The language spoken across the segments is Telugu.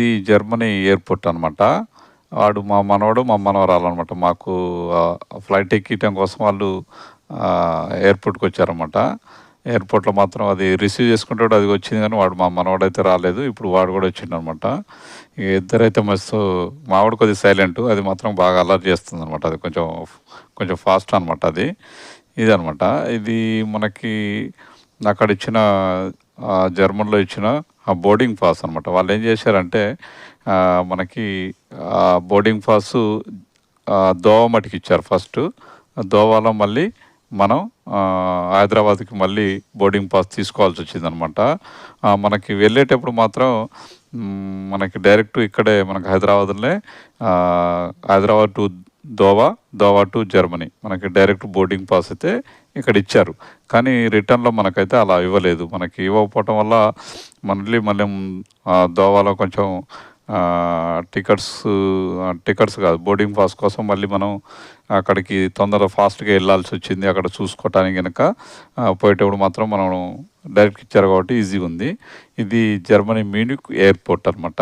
ఇది జర్మనీ ఎయిర్పోర్ట్ అనమాట వాడు మా మనవడు మా మనవరాలు అనమాట మాకు ఫ్లైట్ ఎక్కియటం కోసం వాళ్ళు ఎయిర్పోర్ట్కి వచ్చారనమాట ఎయిర్పోర్ట్లో మాత్రం అది రిసీవ్ చేసుకుంటాడు అది వచ్చింది కానీ వాడు మా మనవాడు అయితే రాలేదు. ఇప్పుడు వాడు కూడా వచ్చిండు అనమాట ఇద్దరైతే మస్తు మావాడు కొద్దిగా సైలెంట్ అది మాత్రం బాగా అలర్ట్ చేస్తుంది అనమాట అది కొంచెం కొంచెం ఫాస్ట్ అనమాట అది. ఇది అనమాట ఇది మనకి అక్కడ ఇచ్చిన జర్మన్లో ఇచ్చిన ఆ బోర్డింగ్ పాస్ అనమాట వాళ్ళు ఏం చేశారంటే మనకి ఆ బోర్డింగ్ పాస్ దోవ మటుకు ఇచ్చారు ఫస్ట్. దోవాలో మళ్ళీ మనం హైదరాబాద్కి మళ్ళీ బోర్డింగ్ పాస్ తీసుకోవాల్సి వచ్చిందనమాట మనకి వెళ్ళేటప్పుడు మాత్రం మనకి డైరెక్ట్ ఇక్కడే మనకి హైదరాబాద్లోనే Hyderabad to Doha Doha to Germany. మనకి డైరెక్ట్ బోర్డింగ్ పాస్ అయితే ఇక్కడ ఇచ్చారు. కానీ రిటర్న్లో మనకైతే అలా ఇవ్వలేదు. మనకి ఇవ్వకపోవటం వల్ల మళ్ళీ మళ్ళీ దోవాలో కొంచెం టికెట్స్ టికెట్స్ కాదు బోర్డింగ్ పాస్ కోసం మళ్ళీ మనం అక్కడికి తొందర ఫాస్ట్గా వెళ్ళాల్సి వచ్చింది. అక్కడ చూసుకోవటానికి కనుక పోయేటప్పుడు మాత్రం మనం డైరెక్ట్ ఇచ్చారు కాబట్టి ఈజీగా ఉంది. ఇది జర్మనీ మ్యూనిక్ ఎయిర్పోర్ట్ అనమాట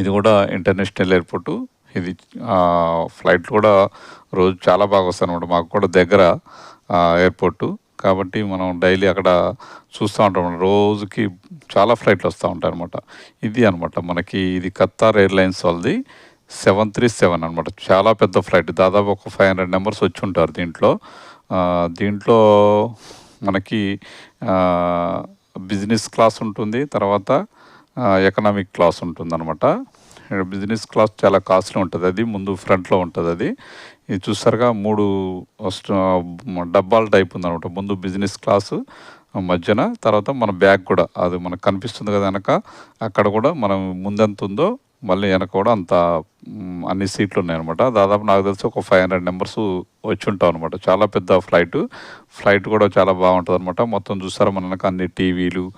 ఇది కూడా ఇంటర్నేషనల్ ఎయిర్పోర్టు. ఇది ఫ్లైట్లు కూడా రోజు చాలా బాగా వస్తాయి అనమాట మాకు కూడా దగ్గర ఎయిర్పోర్టు. కాబట్టి మనం డైలీ అక్కడ చూస్తూ ఉంటాం. రోజుకి చాలా ఫ్లైట్లు వస్తూ ఉంటాయి అనమాట ఇది అనమాట మనకి ఇది కత్తార్ ఎయిర్లైన్స్ వాళ్ళది సెవెన్ త్రీ సెవెన్ అనమాట చాలా పెద్ద ఫ్లైట్. దాదాపు ఒక ఫైవ్ హండ్రెడ్ నెంబర్స్ వచ్చి ఉంటారు దీంట్లో. దీంట్లో మనకి బిజినెస్ క్లాస్ ఉంటుంది. తర్వాత ఎకనామిక్ క్లాస్ ఉంటుంది అనమాట బిజినెస్ క్లాస్ చాలా కాస్ట్లీ ఉంటుంది అది ముందు ఫ్రంట్లో ఉంటుంది అది. ఇది చూసారుగా మూడు డబ్బాల టైప్ ఉందనమాట ముందు బిజినెస్ క్లాసు మధ్యన తర్వాత మన బ్యాగ్ కూడా. అది మనకు కనిపిస్తుంది కదా వెనక. అక్కడ కూడా మనం ముందెంత ఉందో మళ్ళీ వెనక కూడా అంత అన్ని సీట్లు ఉన్నాయన్నమాట. దాదాపు నాకు తెలిసి ఒక ఫైవ్ హండ్రెడ్ నెంబర్స్ వచ్చి ఉంటాం అనమాట చాలా పెద్ద ఫ్లైట్ ఫ్లైట్ కూడా చాలా బాగుంటుంది అనమాట మొత్తం చూసారా మనకు అన్ని టీవీలు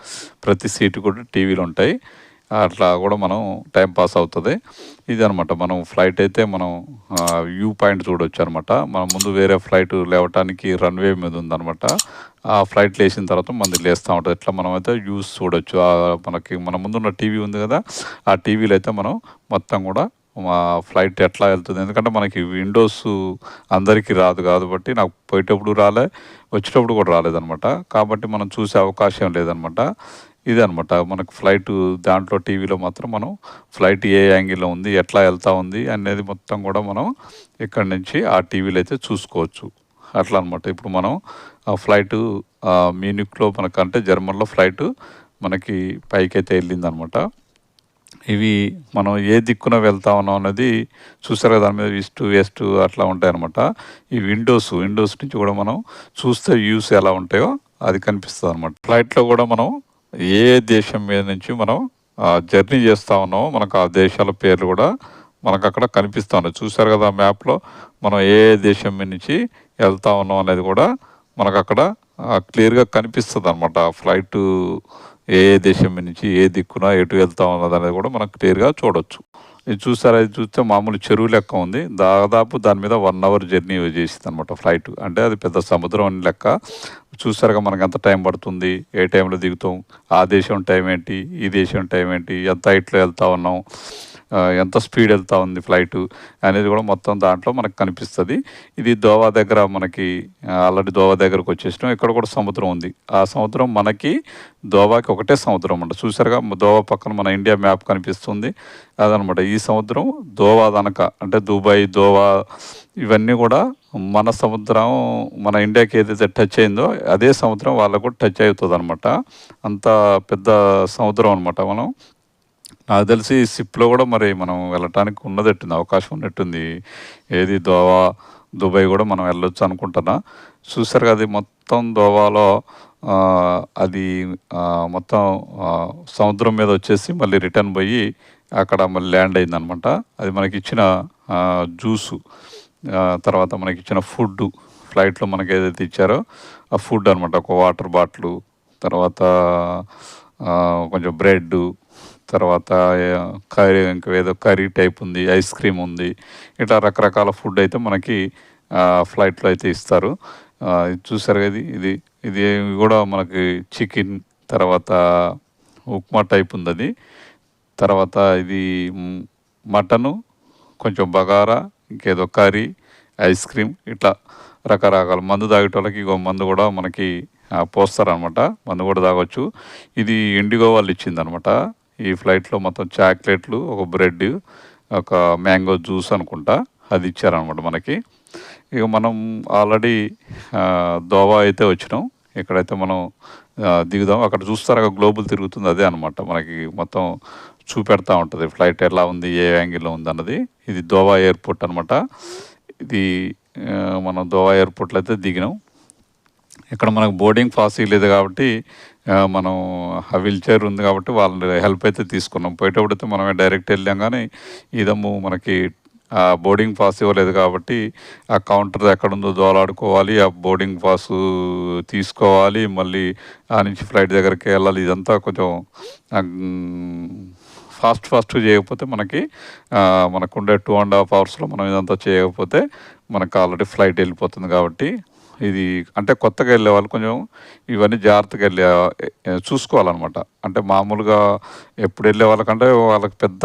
ప్రతి సీటు కూడా టీవీలు ఉంటాయి. అట్లా కూడా మనం టైం పాస్ అవుతుంది. ఇది అనమాట మనం ఫ్లైట్ అయితే మనం వ్యూ పాయింట్ చూడొచ్చు అనమాట మనం ముందు వేరే ఫ్లైట్ లేవటానికి రన్వే మీద ఉందనమాట ఆ ఫ్లైట్ లేచిన తర్వాత మనది లేస్తూ ఉంటుంది. ఇట్లా మనం అయితే వ్యూస్ చూడొచ్చు. మనకి మన ముందున్న టీవీ ఉంది కదా ఆ టీవీలో అయితే మనం మొత్తం కూడా మా ఫ్లైట్ ఎట్లా వెళ్తుంది. ఎందుకంటే మనకి విండోస్ అందరికీ రాదు కాబట్టి నాకు పోయేటప్పుడు రాలే వచ్చేటప్పుడు కూడా రాలేదనమాట కాబట్టి మనం చూసే అవకాశం లేదనమాట ఇదనమాట మనకు ఫ్లైట్ దాంట్లో టీవీలో మాత్రం మనం ఫ్లైట్ ఏ యాంగిల్లో ఉంది ఎట్లా వెళ్తూ ఉంది అనేది మొత్తం కూడా మనం ఇక్కడి నుంచి ఆ టీవీలో అయితే చూసుకోవచ్చు. అట్లా అనమాట ఇప్పుడు మనం ఆ ఫ్లైట్ మ్యూనిక్లో మనకంటే జర్మన్లో ఫ్లైట్ మనకి పైకైతే వెళ్ళింది వెళ్ళిందనమాట ఇవి మనం ఏ దిక్కున వెళ్తా ఉన్నాం అనేది చూసారు దాని మీద ఈస్ట్ వెస్ట్ అట్లా ఉంటాయన్నమాట. ఈ విండోస్ విండోస్ నుంచి కూడా మనం చూస్తే వ్యూస్ ఎలా ఉంటాయో అది కనిపిస్తుంది అనమాట ఫ్లైట్లో కూడా మనం ఏ దేశం మీద నుంచి మనం జర్నీ చేస్తూ ఉన్నామో మనకు ఆ దేశాల పేర్లు కూడా మనకు అక్కడ కనిపిస్తూ ఉన్నాయి. చూసారు కదా మ్యాప్లో మనం ఏ దేశం మీద నుంచి వెళ్తా ఉన్నాం అనేది కూడా మనకు అక్కడ క్లియర్గా కనిపిస్తుంది అనమాట ఫ్లైట్ ఏ ఏ దేశం నుంచి ఏ దిక్కున ఎటు వెళ్తా ఉన్నది అనేది కూడా మనం క్లియర్గా చూడొచ్చు. ఇది చూసారా? ఇది చూస్తే మామూలు చెరువు లెక్క ఉంది. దాదాపు దాని మీద వన్ అవర్ జర్నీ చేసింది అనమాట ఫ్లైట్. అంటే అది పెద్ద సముద్రం అని లెక్క. చూసారుగా మనకు ఎంత టైం పడుతుంది? ఏ టైంలో దిగుతాం? ఆ దేశం టైం ఏంటి? ఈ దేశం టైం ఏంటి? ఎంత హైట్లో వెళ్తా ఉన్నాం? ఎంత స్పీడ్ వెళ్తూ ఉంది ఫ్లైట్ అనేది కూడా మొత్తం దాంట్లో మనకు కనిపిస్తుంది. ఇది దోవా దగ్గర మనకి ఆల్రెడీ దోవా దగ్గరకు వచ్చేసినాం. ఇక్కడ కూడా సముద్రం ఉంది. ఆ సముద్రం మనకి దోవాకి ఒకటే సముద్రం అంట. చూసారుగా దోవా పక్కన మన ఇండియా మ్యాప్ కనిపిస్తుంది. అదనమాట. ఈ సముద్రం దోవా దనక అంటే దుబాయ్ దోవా ఇవన్నీ కూడా మన సముద్రం మన ఇండియాకి ఏదైతే టచ్ అయిందో అదే సముద్రం వాళ్ళకు టచ్ అవుతుంది అనమాట అంత పెద్ద సముద్రం అనమాట మనం. నాకు తెలిసి సిప్లో కూడా మరి మనం వెళ్ళటానికి ఉన్నదట్టుంది అవకాశం ఉన్నట్టుంది ఏది దోవా దుబాయ్ కూడా మనం వెళ్ళొచ్చు అనుకుంటున్నా. చూసారు కదా అది మొత్తం దోవాలో అది మొత్తం సముద్రం మీద వచ్చేసి మళ్ళీ రిటర్న్ పోయి అక్కడ మళ్ళీ ల్యాండ్ అయిందనమాట. అది మనకి ఇచ్చిన జ్యూసు తర్వాత మనకి ఇచ్చిన ఫుడ్ ఫ్లైట్లో మనకి ఏదైతే ఇచ్చారో ఆ ఫుడ్ అనమాట. ఒక వాటర్ బాటిల్ తర్వాత కొంచెం బ్రెడ్ తర్వాత కర్రీ ఇంకా ఏదో కర్రీ టైప్ ఉంది ఐస్ క్రీమ్ ఉంది. ఇట్లా రకరకాల ఫుడ్ అయితే మనకి ఫ్లైట్లో అయితే ఇస్తారు. చూసారు కదా ఇది ఇది కూడా మనకి చికెన్ తర్వాత ఉప్మా టైప్ ఉంది అది. తర్వాత ఇది మటను కొంచెం బగారా ఇంకేదో కర్రీ ఐస్ క్రీమ్ ఇట్లా రకరకాల మందు తాగేటోళ్ళకి ఇగో మందు కూడా మనకి పోస్తారనమాట మందు కూడా తాగొచ్చు. ఇది ఇండిగో వాళ్ళు ఇచ్చిందనమాట ఈ ఫ్లైట్లో మొత్తం చాక్లెట్లు ఒక బ్రెడ్ ఒక మ్యాంగో జ్యూస్ అనుకుంటా. అది ఇచ్చారనమాట మనకి. ఇక మనం ఆల్రెడీ దోవా అయితే వచ్చినాం. ఇక్కడైతే మనం దిగుదాం. అక్కడ చూస్తారు గ్లోబల్ తిరుగుతుంది అదే అనమాట మనకి మొత్తం చూపెడతా ఉంటుంది. ఫ్లైట్ ఎలా ఉంది ఏ యాంగిల్లో ఉంది అన్నది. ఇది దోవా ఎయిర్పోర్ట్ అనమాట ఇది మనం దోవా ఎయిర్పోర్ట్లో అయితే దిగినాం. ఇక్కడ మనకు బోర్డింగ్ పాస్ లేదు కాబట్టి మనం ఆ వీల్ చైర్ ఉంది కాబట్టి వాళ్ళ హెల్ప్ అయితే తీసుకున్నాం. పోయేటప్పుడు అయితే మనమే డైరెక్ట్ వెళ్ళాం కానీ ఇదమ్ము మనకి ఆ బోర్డింగ్ పాస్ ఇవ్వలేదు కాబట్టి ఆ కౌంటర్ ఎక్కడ ఉందో దోలాడుకోవాలి ఆ బోర్డింగ్ పాస్ తీసుకోవాలి మళ్ళీ ఆ నుంచి ఫ్లైట్ దగ్గరికి వెళ్ళాలి. ఇదంతా కొంచెం ఫాస్ట్ ఫాస్ట్ చేయకపోతే మనకి మనకుండే టూ అండ్ హాఫ్ అవర్స్లో మనం ఇదంతా చేయకపోతే మనకు ఆల్రెడీ ఫ్లైట్ వెళ్ళిపోతుంది కాబట్టి ఇది అంటే కొత్తగా వెళ్ళే వాళ్ళు కొంచెం ఇవన్నీ జాగ్రత్తగా వెళ్ళే చూసుకోవాలన్నమాట. అంటే మామూలుగా ఎప్పుడు వెళ్ళే వాళ్ళకంటే వాళ్ళకి పెద్ద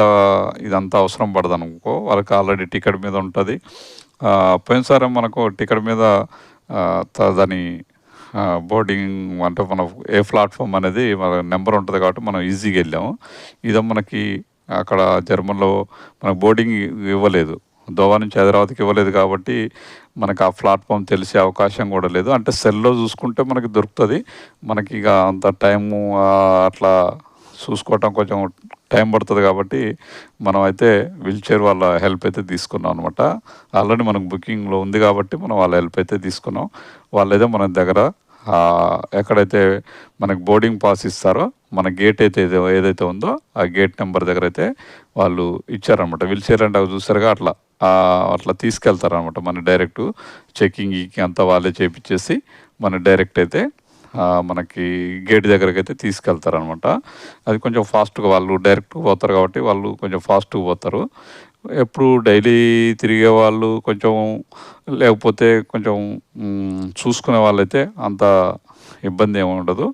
ఇదంతా అవసరం పడదు అనుకో వాళ్ళకి ఆల్రెడీ టికెట్ మీద ఉంటుంది. పోయినసారి మనకు టికెట్ మీద దాని బోర్డింగ్ అంటే మన ఏ ప్లాట్ఫామ్ అనేది మన నెంబర్ ఉంటుంది కాబట్టి మనం ఈజీగా వెళ్ళాము. ఇదో మనకి అక్కడ జర్మన్లో మనకు బోర్డింగ్ ఇవ్వలేదు. దోవా నుంచి హైదరాబాద్కి ఇవ్వలేదు కాబట్టి మనకు ఆ ప్లాట్ఫామ్ తెలిసే అవకాశం కూడా లేదు. అంటే సెల్లో చూసుకుంటే మనకి దొరుకుతుంది. మనకి ఇక అంత టైము అట్లా చూసుకోవటం కొంచెం టైం పడుతుంది కాబట్టి మనం అయితే వీల్ చైర్ వాళ్ళ హెల్ప్ అయితే తీసుకున్నాం అనమాట ఆల్రెడీ మనకు బుకింగ్లో ఉంది కాబట్టి మనం వాళ్ళ హెల్ప్ అయితే తీసుకున్నాం. వాళ్ళైతే మన దగ్గర ఎక్కడైతే మనకి బోర్డింగ్ పాస్ ఇస్తారో మన గేట్ అయితే ఏదైతే ఉందో ఆ గేట్ నెంబర్ దగ్గర అయితే వాళ్ళు ఇచ్చారనమాట వీల్ చైర్ అంటే అవి చూసారుగా అట్లా. అట్లా తీసుకెళ్తారనమాట మన డైరెక్ట్ చెకింగ్ అంతా వాళ్ళే చేపించేసి మన డైరెక్ట్ అయితే మనకి గేట్ దగ్గరికి అయితే తీసుకెళ్తారనమాట అది కొంచెం ఫాస్ట్గా వాళ్ళు డైరెక్ట్గా పోతారు కాబట్టి వాళ్ళు కొంచెం ఫాస్ట్గా పోతారు. ఎప్పుడు డైలీ తిరిగే వాళ్ళు కొంచెం లేకపోతే కొంచెం చూసుకునే వాళ్ళైతే అంత ఇబ్బంది ఏమి ఉండదు.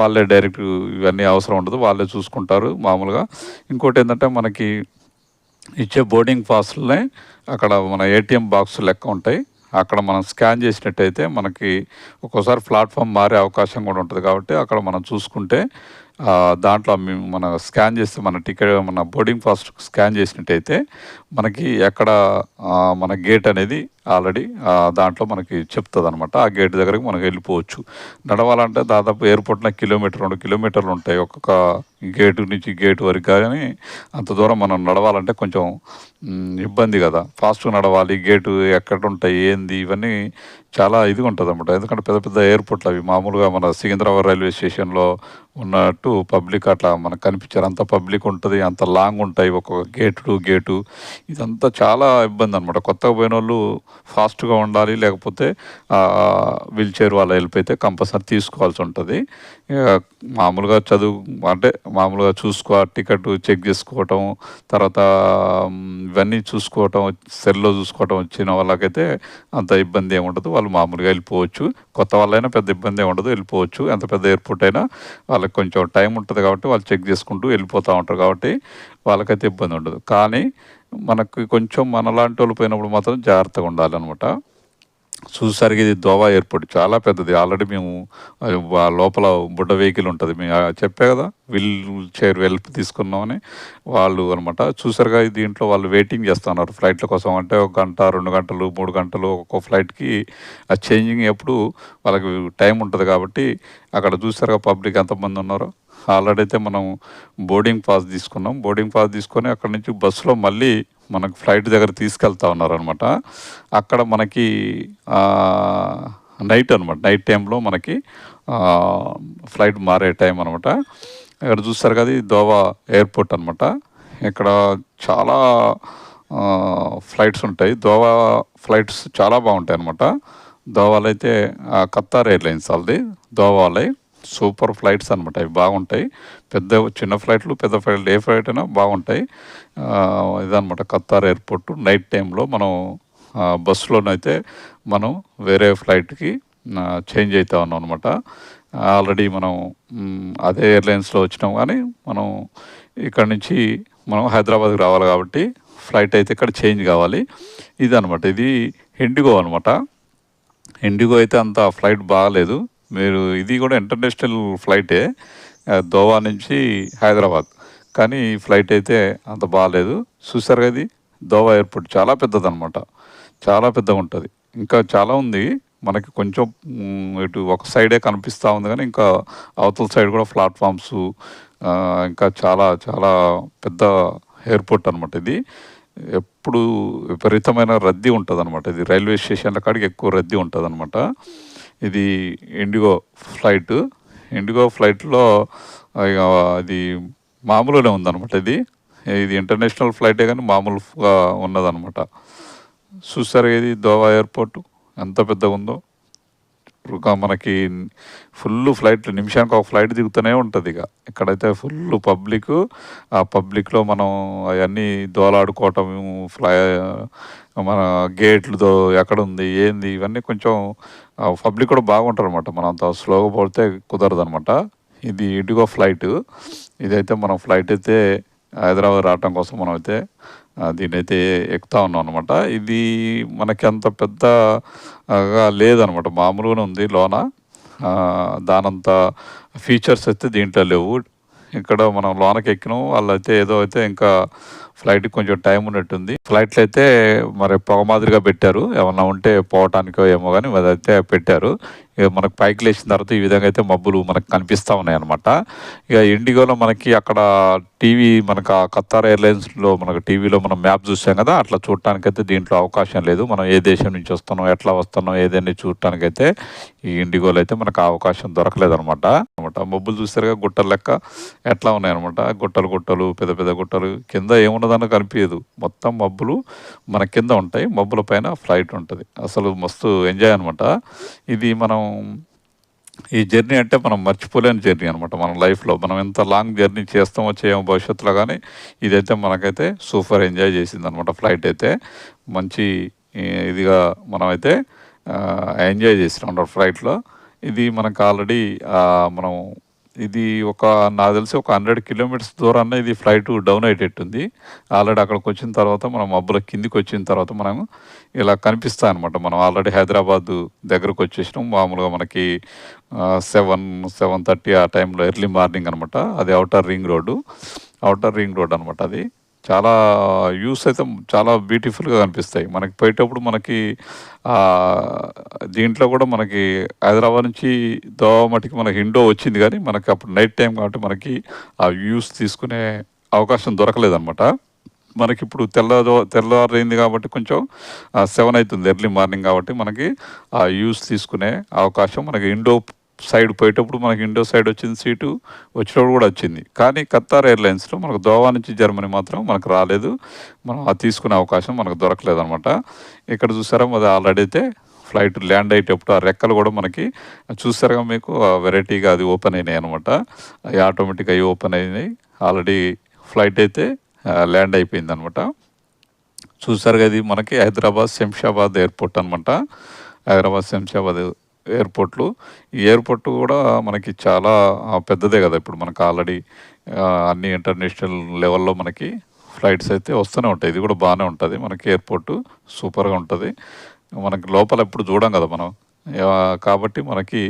వాళ్ళే డైరెక్ట్ ఇవన్నీ అవసరం ఉండదు. వాళ్ళే చూసుకుంటారు మామూలుగా. ఇంకోటి ఏంటంటే మనకి ఇచ్చే బోర్డింగ్ పాస్లనే అక్కడ మన ఏటీఎం బాక్స్ లెక్క ఉంటాయి. అక్కడ మనం స్కాన్ చేసినట్టయితే మనకి ఒక్కోసారి ప్లాట్ఫామ్ మారే అవకాశం కూడా ఉంటుంది. కాబట్టి అక్కడ మనం చూసుకుంటే దాంట్లో మన స్కాన్ చేస్తే మన టికెట్ మన బోర్డింగ్ పాస్ స్కాన్ చేసినట్టయితే మనకి ఎక్కడ మన గేట్ అనేది ఆల్రెడీ దాంట్లో మనకి చెప్తుంది అనమాట ఆ గేట్ దగ్గరికి మనకి వెళ్ళిపోవచ్చు. నడవాలంటే దాదాపు ఎయిర్పోర్ట్లో కిలోమీటర్ రెండు కిలోమీటర్లు ఉంటాయి. ఒక్కొక్క గేటు నుంచి గేటు వరకు కానీ అంత దూరం మనం నడవాలంటే కొంచెం ఇబ్బంది కదా. ఫాస్ట్గా నడవాలి గేటు ఎక్కడ ఉంటాయి ఏంది ఇవన్నీ చాలా ఇదిగా ఉంటుంది అనమాట ఎందుకంటే పెద్ద పెద్ద ఎయిర్పోర్ట్లు అవి మామూలుగా మన సికింద్రాబాద్ రైల్వే స్టేషన్లో ఉన్నట్టు పబ్లిక్ అట్లా మనకు కనిపించారు. అంత పబ్లిక్ ఉంటుంది అంత లాంగ్ ఉంటాయి ఒక్కొక్క గేటు టు గేటు ఇదంతా చాలా ఇబ్బంది అనమాట కొత్తగా పోయిన వాళ్ళు ఫాస్ట్గా ఉండాలి లేకపోతే వీల్ చైర్ వాళ్ళ హెల్ప్ అయితే కంపల్సరీ తీసుకోవాల్సి ఉంటుంది. మామూలుగా చదువు అంటే మామూలుగా చూసుకో టికెట్ చెక్ చేసుకోవటం తర్వాత ఇవన్నీ చూసుకోవటం సెల్లో చూసుకోవటం వచ్చిన వాళ్ళకైతే అంత ఇబ్బంది ఏమి ఉండదు. వాళ్ళు మామూలుగా వెళ్ళిపోవచ్చు. కొత్త వాళ్ళైనా పెద్ద ఇబ్బంది ఏమి ఉండదు. వెళ్ళిపోవచ్చు. ఎంత పెద్ద ఎయిర్పోర్ట్ అయినా వాళ్ళకి కొంచెం టైం ఉంటుంది కాబట్టి వాళ్ళు చెక్ చేసుకుంటూ వెళ్ళిపోతూ ఉంటారు కాబట్టి వాళ్ళకైతే ఇబ్బంది ఉండదు. కానీ మనకి కొంచెం మనలాంటి వాళ్ళు పోయినప్పుడు మాత్రం జాగ్రత్తగా ఉండాలన్నమాట. చూసేసరికి ఇది దోవా ఎయిర్పోర్ట్ చాలా పెద్దది. ఆల్రెడీ మేము లోపల బుడ్డ వెహికల్ ఉంటుంది. మేము చెప్పే కదా వీల్ చైర్ వెల్ప్ తీసుకున్నామని వాళ్ళు అనమాట చూసారుగా దీంట్లో వాళ్ళు వెయిటింగ్ చేస్తున్నారు. ఫ్లైట్ల కోసం అంటే ఒక గంట రెండు గంటలు మూడు గంటలు ఒక్కొక్క ఫ్లైట్కి ఆ చేంజింగ్ ఎప్పుడు వాళ్ళకి టైం ఉంటుంది కాబట్టి అక్కడ చూసారుగా పబ్లిక్ ఎంతమంది ఉన్నారో. ఆల్రెడీ అయితే మనం బోర్డింగ్ పాస్ తీసుకున్నాం. బోర్డింగ్ పాస్ తీసుకొని అక్కడ నుంచి బస్సులో మళ్ళీ మనకు ఫ్లైట్ దగ్గర తీసుకెళ్తా ఉన్నారనమాట అక్కడ మనకి నైట్ అనమాట నైట్ టైంలో మనకి ఫ్లైట్ మారే టైం అనమాట ఇక్కడ చూస్తారు కదా ఇది దోవా ఎయిర్పోర్ట్ అనమాట ఇక్కడ చాలా ఫ్లైట్స్ ఉంటాయి. దోవా ఫ్లైట్స్ చాలా బాగుంటాయి అనమాట దోవాలైతే కత్తార్ ఎయిర్లైన్స్ వాళ్ళది. దోవాలై. సూపర్ ఫ్లైట్స్ అనమాట అవి బాగుంటాయి. పెద్ద చిన్న ఫ్లైట్లు పెద్ద ఫ్లైట్లు ఏ ఫ్లైట్ అయినా బాగుంటాయి. ఇదనమాట కత్తార్ ఎయిర్పోర్ట్. నైట్ టైంలో మనం బస్సులోనైతే మనం వేరే ఫ్లైట్కి చేంజ్ అవుతా ఉన్నాం అనమాట ఆల్రెడీ మనం అదే ఎయిర్లైన్స్లో వచ్చినాం కానీ మనం ఇక్కడ నుంచి మనం హైదరాబాద్కి రావాలి కాబట్టి ఫ్లైట్ అయితే ఇక్కడ చేంజ్ కావాలి. ఇది అనమాట ఇది ఇండిగో అనమాట ఇండిగో అయితే అంత ఫ్లైట్ బాగాలేదు. మీరు ఇది కూడా ఇంటర్నేషనల్ ఫ్లైటే దోవా నుంచి హైదరాబాద్. కానీ ఈ ఫ్లైట్ అయితే అంత బాగాలేదు చూసారు కదా ఇది? దోవా ఎయిర్పోర్ట్ చాలా పెద్దదనమాట. చాలా పెద్దగా ఉంటుంది. ఇంకా చాలా ఉంది. మనకి కొంచెం ఇటు ఒక సైడే కనిపిస్తూ ఉంది కానీ ఇంకా అవతల సైడ్ కూడా ప్లాట్ఫామ్స్ ఇంకా చాలా చాలా పెద్ద ఎయిర్పోర్ట్ అనమాట ఇది. ఎప్పుడు విపరీతమైన రద్దీ ఉంటుంది అనమాట ఇది రైల్వే స్టేషన్ల కాడికి ఎక్కువ రద్దీ ఉంటుంది అనమాట ఇది ఇండిగో ఫ్లైట్. ఇండిగో ఫ్లైట్లో ఇక అది మామూలునే ఉందన్నమాట ఇది. ఇది ఇంటర్నేషనల్ ఫ్లైటే కానీ మామూలుగా ఉన్నదన్నమాట. చూసారు ఇది దోవా ఎయిర్పోర్ట్? ఎంత పెద్దగా ఉందో మనకి ఫుల్ ఫ్లైట్ నిమిషానికి ఒక ఫ్లైట్ దిగుతూనే ఉంటుంది ఇక. ఇక్కడైతే ఫుల్ పబ్లిక్ ఆ పబ్లిక్లో మనం అవన్నీ దోలాడుకోవటం ఫ్లై మన గేట్లు ఎక్కడ ఉంది ఏంది ఇవన్నీ కొంచెం పబ్లిక్ కూడా బాగుంటారు అనమాట మనం అంత స్లోగా పోతే కుదరదు అనమాట ఇది ఇండిగో ఫ్లైట్. ఇదైతే మనం ఫ్లైట్ అయితే హైదరాబాద్ రావటం కోసం మనం అయితే దీన్నైతే ఎక్కుతా ఉన్నాం అనమాట ఇది మనకి అంత పెద్దగా లేదనమాట మామూలుగానే ఉంది లోన. దానంత ఫీచర్స్ అయితే దీంట్లో లేవు. ఇక్కడ మనం లోనకి ఎక్కినాం వాళ్ళైతే ఏదో అయితే ఇంకా ఫ్లైట్ కొంచెం టైం ఉన్నట్టుంది. ఫ్లైట్లు అయితే మరి పొగ మాదిరిగా పెట్టారు. ఏమన్నా ఉంటే పోవటానికో ఏమో కానీ అదైతే పెట్టారు. ఇక మనకు పైకి లేచిన తర్వాత ఈ విధంగా అయితే మబ్బులు మనకు కనిపిస్తూ ఉన్నాయి అనమాట ఇక ఇండిగోలో మనకి అక్కడ టీవీ మనకు ఆ ఖత్తార్ ఎయిర్లైన్స్లో మనకు టీవీలో మనం మ్యాప్ చూసాం కదా అట్లా చూడటానికైతే దీంట్లో అవకాశం లేదు. మనం ఏ దేశం నుంచి వస్తున్నాం ఎట్లా వస్తున్నాం ఏదైనా చూడటానికైతే ఈ ఇండిగోలో అయితే మనకు అవకాశం దొరకలేదనమాట అనమాట మబ్బులు చూసారుగా గుట్టలు లెక్క ఎట్లా ఉన్నాయన్నమాట. గుట్టలు గుట్టలు పెద్ద పెద్ద గుట్టలు. కింద ఏమున్నదన్న కనిపించదు మొత్తం మబ్బులు మన కింద ఉంటాయి. మబ్బుల పైన ఫ్లైట్ ఉంటుంది. అసలు మస్తు ఎంజాయ్ అనమాట ఇది మనం ఈ జర్నీ అంటే మనం మర్చిపోలేని జర్నీ అనమాట మన లైఫ్లో. మనం ఎంత లాంగ్ జర్నీ చేస్తామో చేయమో భవిష్యత్తులో కానీ ఇదైతే మనకైతే సూపర్ ఎంజాయ్ చేసింది అనమాట ఫ్లైట్ అయితే. మంచి ఇదిగా మనమైతే ఎంజాయ్ చేసినాం అన్నమాట ఫ్లైట్లో. ఇది మనకు ఆల్రెడీ మనం ఇది ఒక నాకు తెలిసి ఒక హండ్రెడ్ కిలోమీటర్స్ దూరాన్న ఇది ఫ్లైట్ డౌన్ అయ్యేటట్టుంది. ఆల్రెడీ అక్కడికి వచ్చిన తర్వాత మనం మబ్బుల కిందికి వచ్చిన తర్వాత మనం ఇలా కనిపిస్తాయి అనమాట మనం ఆల్రెడీ హైదరాబాద్ దగ్గరకు వచ్చేసినాం. మామూలుగా మనకి సెవెన్ సెవెన్ థర్టీ ఆ టైంలో ఎర్లీ మార్నింగ్ అనమాట అది outer ring road. Outer ring road అనమాట అది. చాలా వ్యూస్ అయితే చాలా బ్యూటిఫుల్గా కనిపిస్తాయి. మనకి పోయేటప్పుడు మనకి దీంట్లో కూడా మనకి హైదరాబాద్ నుంచి దోవ మటుకి మనకి ఇండో వచ్చింది కానీ మనకి అప్పుడు నైట్ టైం కాబట్టి మనకి ఆ వ్యూస్ తీసుకునే అవకాశం దొరకలేదన్నమాట. మనకి ఇప్పుడు తెల్ల తెల్లవారైంది కాబట్టి కొంచెం సెవెన్ అవుతుంది ఎర్లీ మార్నింగ్ కాబట్టి మనకి ఆ యూస్ తీసుకునే అవకాశం మనకి ఇండో సైడ్ పోయేటప్పుడు మనకి ఇండో సైడ్ వచ్చింది సీటు వచ్చినప్పుడు కూడా వచ్చింది. కానీ ఖత్తార్ ఎయిర్లైన్స్లో మనకు దోవా నుంచి జర్మనీ మాత్రం మనకు రాలేదు. మనం అది తీసుకునే అవకాశం మనకు దొరకలేదు అనమాట ఇక్కడ చూసారా అది ఆల్రెడీ అయితే ఫ్లైట్ ల్యాండ్ అయ్యేటప్పుడు ఆ రెక్కలు కూడా మనకి చూసారుగా మీకు వెరైటీగా అది ఓపెన్ అయినాయి అనమాట అవి ఆటోమేటిక్గా అవి ఓపెన్ అయినాయి. ఆల్రెడీ ఫ్లైట్ అయితే ల్యాండ్ అయిపోయింది అనమాట చూసారుగా ఇది మనకి హైదరాబాద్ శంషాబాద్ ఎయిర్పోర్ట్ అనమాట హైదరాబాద్ శంషాబాద్ ఎయిర్పోర్ట్లు. ఈ ఎయిర్పోర్ట్ కూడా మనకి చాలా పెద్దదే కదా. ఇప్పుడు మనకు ఆల్రెడీ అన్ని ఇంటర్నేషనల్ లెవెల్లో మనకి ఫ్లైట్స్ అయితే వస్తూనే ఉంటాయి. ఇది కూడా బాగానే ఉంటుంది. మనకి ఎయిర్పోర్టు సూపర్గా ఉంటుంది. మనకి లోపల ఎప్పుడు చూడం కదా మనం. కాబట్టి మనకి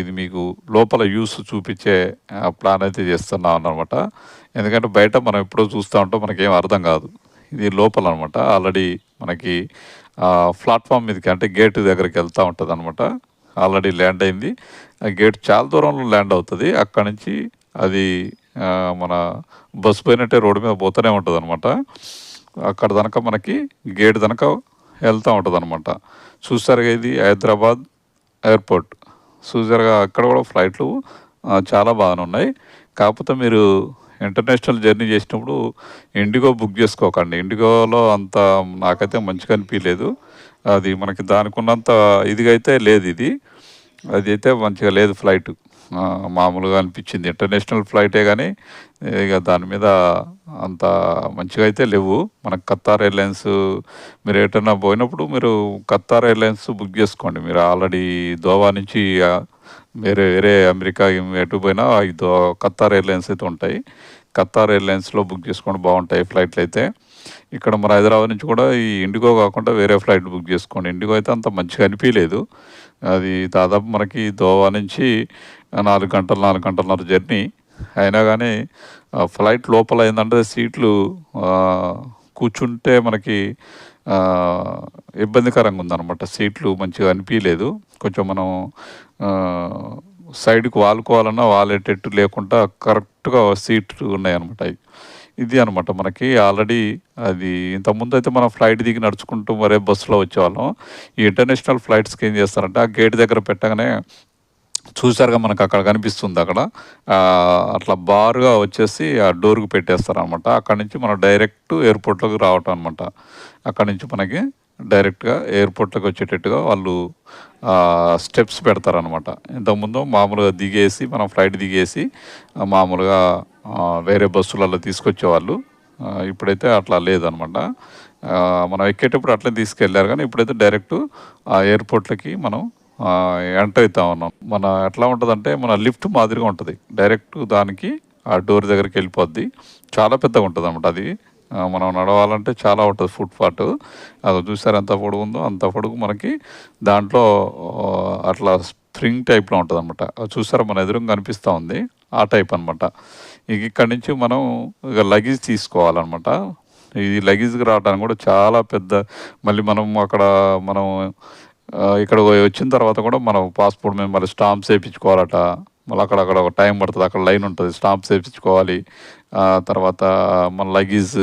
ఇది మీకు లోపల యూస్ చూపించే ప్లాన్ అయితే చేస్తున్నాం అనమాట ఎందుకంటే బయట మనం ఎప్పుడో చూస్తూ ఉంటాం మనకేం అర్థం కాదు. ఇది లోపల అనమాట ఆల్రెడీ మనకి ప్లాట్ఫామ్ మీదకి అంటే గేట్ దగ్గరికి వెళ్తూ ఉంటుంది అనమాట ఆల్రెడీ ల్యాండ్ అయింది. ఆ గేట్ చాలా దూరంలో ల్యాండ్ అవుతుంది. అక్కడి నుంచి అది మన బస్సు పోయినట్టే రోడ్డు మీద పోతూనే ఉంటుంది అనమాట అక్కడ దనక మనకి గేట్ దనక వెళ్తూ ఉంటుంది అనమాట చూసారుగా ఇది హైదరాబాద్ ఎయిర్పోర్ట్. చూసారుగా అక్కడ కూడా ఫ్లైట్లు చాలా బాగానే ఉన్నాయి. కాకపోతే మీరు ఇంటర్నేషనల్ జర్నీ చేసినప్పుడు ఇండిగో బుక్ చేసుకోకండి. ఇండిగోలో అంత నాకైతే మంచిగా అనిపించలేదు అది మనకి దానికి ఉన్నంత ఇదిగా అయితే లేదు ఇది. అది అయితే మంచిగా లేదు ఫ్లైట్. మామూలుగా అనిపించింది. ఇంటర్నేషనల్ ఫ్లైటే కానీ ఇక దాని మీద అంత మంచిగా అయితే లేవు. మనకు ఖత్తార్ ఎయిర్లైన్స్ మీరు ఎటన్నా పోయినప్పుడు మీరు ఖత్తార్ ఎయిర్లైన్స్ బుక్ చేసుకోండి. మీరు ఆల్రెడీ దోవా నుంచి వేరే వేరే అమెరికా ఎటు పోయినా ఈ దో ఖత్తార్ ఎయిర్లైన్స్ అయితే ఉంటాయి. కతార్ ఎయిర్లైన్స్లో బుక్ చేసుకోండి బాగుంటాయి ఫ్లైట్లు అయితే ఇక్కడ మన హైదరాబాద్ నుంచి కూడా ఈ ఇండిగో కాకుండా వేరే ఫ్లైట్ బుక్ చేసుకోండి. ఇండిగో అయితే అంత మంచిగా అనిపించలేదు అది దాదాపు మనకి దోవా నుంచి నాలుగు గంటలు నాలుగు గంటలన్నర జర్నీ. అయినా కానీ ఫ్లైట్ లోపల ఏంటంటే సీట్లు కూర్చుంటే మనకి ఇబ్బందికరంగా ఉందన్నమాట సీట్లు మంచిగా అనిపించలేదు కొంచెం మనం సైడ్కి వాలుకోవాలన్నా వాలేటట్టు లేకుండా కరెక్ట్గా సీట్లు ఉన్నాయన్నమాట ఇది అనమాట మనకి ఆల్రెడీ అది ఇంతకుముందు అయితే మనం ఫ్లైట్ దిగి నడుచుకుంటూ మరే బస్సులో వచ్చేవాళ్ళం. ఈ ఇంటర్నేషనల్ ఫ్లైట్స్కి ఏం చేస్తారంటే ఆ గేట్ దగ్గర పెట్టగానే చూసారుగా మనకు అక్కడ కనిపిస్తుంది అక్కడ. అట్లా బారుగా వచ్చేసి ఆ డోర్కి పెట్టేస్తారు అనమాట అక్కడ నుంచి మనం డైరెక్ట్ ఎయిర్పోర్ట్లోకి రావటం అనమాట అక్కడ నుంచి మనకి డైరెక్ట్గా ఎయిర్పోర్ట్లోకి వచ్చేటట్టుగా వాళ్ళు స్టెప్స్ పెడతారనమాట ఇంతకుముందు మామూలుగా దిగేసి మనం ఫ్లైట్ దిగేసి మామూలుగా వేరే బస్సులలో తీసుకొచ్చేవాళ్ళు. ఇప్పుడైతే అట్లా లేదనమాట మనం ఎక్కేటప్పుడు అట్లే తీసుకెళ్ళారు కానీ ఇప్పుడైతే డైరెక్ట్ ఆ ఎయిర్పోర్ట్లకి మనం ఎంటర్ అవుతా ఉన్నాం. మన ఎట్లా ఉంటుందంటే మన లిఫ్ట్ మాదిరిగా ఉంటుంది. డైరెక్ట్ దానికి ఆ డోర్ దగ్గరికి వెళ్ళిపోద్ది. చాలా పెద్దగా ఉంటుంది అనమాట అది. మనం నడవాలంటే చాలా ఉంటుంది ఫుట్పాత్ అది చూసారు ఎంత పొడుగు ఉందో? అంత పొడుగు మనకి దాంట్లో అట్లా స్ప్రింగ్ టైప్లో ఉంటుంది అనమాట చూసారా? మన ఎదురుగా కనిపిస్తూ ఉంది. ఆ టైప్ అనమాట ఇక ఇక్కడ నుంచి మనం ఇక లగేజ్ తీసుకోవాలన్నమాట. ఇది లగేజ్కి రావడానికి కూడా చాలా పెద్ద మళ్ళీ మనం అక్కడ మనం ఇక్కడ వచ్చిన తర్వాత కూడా మనం పాస్పోర్ట్ మీద మళ్ళీ స్టాంప్స్ వేయించుకోవాలట. మళ్ళీ అక్కడ అక్కడ ఒక టైం పడుతుంది. అక్కడ లైన్ ఉంటుంది. స్టాంప్స్ వేయించుకోవాలి తర్వాత మన లగేజ్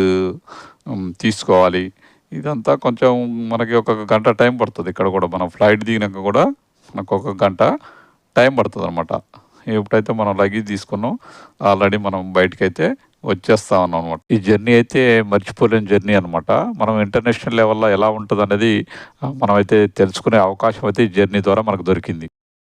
తీసుకోవాలి. ఇదంతా కొంచెం మనకి ఒక గంట టైం పడుతుంది. ఇక్కడ కూడా మనం ఫ్లైట్ దిగినాక కూడా మనకు ఒక గంట టైం పడుతుంది అనమాట ఎప్పుడైతే మనం లగేజ్ తీసుకున్నాం ఆల్రెడీ మనం బయటకైతే వచ్చేస్తా ఉన్నాం అనమాట ఈ జర్నీ అయితే మర్చిపోలేని జర్నీ అనమాట మనం ఇంటర్నేషనల్ లెవెల్లో ఎలా ఉంటుంది అనేది మనమైతే తెలుసుకునే అవకాశం అయితే ఈ జర్నీ ద్వారా మనకు దొరికింది.